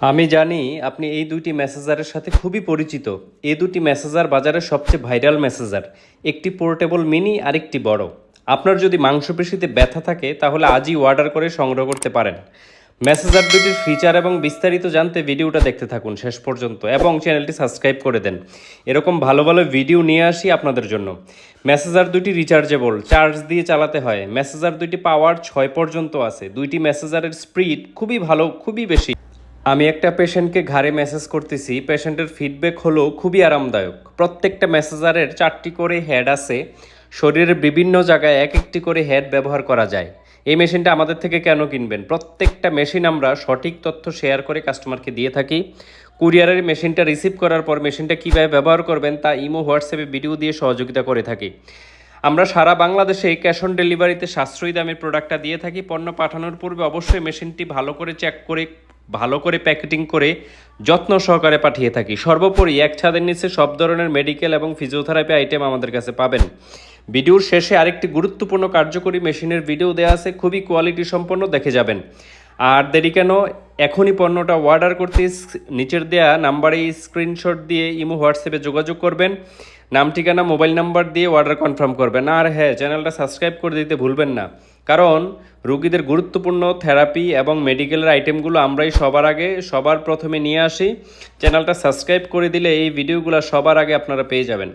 আমি জানি আপনি এই দুইটি মেসেজারের সাথে খুবই পরিচিত। এই দুটি মেসেজার বাজারের সবচেয়ে ভাইরাল মেসেজার একটি পোর্টেবল মিনি, আরেকটি বড়। আপনার যদি মাংসপেশিতে ব্যথা থাকে, তাহলে আজই অর্ডার করে সংগ্রহ করতে পারেন। মেসেজার দুটির ফিচার এবং বিস্তারিত জানতে ভিডিওটা দেখতে থাকুন শেষ পর্যন্ত এবং চ্যানেলটি সাবস্ক্রাইব করে দেন। এরকম ভালো ভালো ভিডিও নিয়ে আসি আপনাদের জন্য। মেসেজার দুটি রিচার্জেবল, চার্জ দিয়ে চালাতে হয়। মেসেজার দুটি পাওয়ার ছয় পর্যন্ত আছে। দুইটি মেসেজারের স্পিড খুবই ভালো, খুবই বেশি। আমি একটা পেশেন্টকে ঘাড়ে মেসেজ করতেছি পেশেন্টের ফিডব্যাক হলো খুবই আরামদায়ক। প্রত্যেকটা মেসেজারের চারটি করে হেড আছে, শরীরের বিভিন্ন জায়গায় এক একটি করে হেড ব্যবহার করা যায়। এই মেশিনটা আমাদের থেকে কেন কিনবেন? প্রত্যেকটা মেশিন আমরা সঠিক তথ্য শেয়ার করে কাস্টমারকে দিয়ে থাকি। কুরিয়ারের মেশিনটা রিসিভ করার পর মেশিনটা কীভাবে ব্যবহার করবেন তা ইমো, হোয়াটসঅ্যাপে ভিডিও দিয়ে সহযোগিতা করে থাকি। আমরা সারা বাংলাদেশে ক্যাশ অন ডেলিভারিতে সাশ্রয়ী দামের প্রোডাক্টটা দিয়ে থাকি। পণ্য পাঠানোর পূর্বে অবশ্যই মেশিনটি ভালো করে চেক করে ভালো করে প্যাকেটিং করে যত্ন সহকারে পাঠিয়ে থাকি। সর্বোপরি এক ছাদের নিচে সব ধরনের মেডিকেল এবং ফিজিওথেরাপি আইটেম আমাদের কাছে পাবেন। ভিডিওর শেষে আরেকটি গুরুত্বপূর্ণ কার্যকরী মেশিনের ভিডিও দেওয়া আছে, খুবই কোয়ালিটি সম্পন্ন, দেখে যাবেন। আর দেরি কেন, এখনই পণ্যটা অর্ডার করতে, নিচের দেয়া নাম্বারে স্ক্রিনশট দিয়ে ইমো, হোয়াটসঅ্যাপে যোগাযোগ করবেন। নাম ঠিকানা, মোবাইল নাম্বার দিয়ে অর্ডার কনফার্ম করবেন। আর হ্যাঁ চ্যানেলটা সাবস্ক্রাইব করে দিতে ভুলবেন না। কারণ রুগীদের গুরুত্বপূর্ণ থেরাপি এবং মেডিকেলের আইটেমগুলো আমরাই সবার আগে, সবার প্রথমে নিয়ে আসি। চ্যানেলটা সাবস্ক্রাইব করে দিলে এই ভিডিওগুলো সবার আগে আপনারা পেয়ে যাবেন।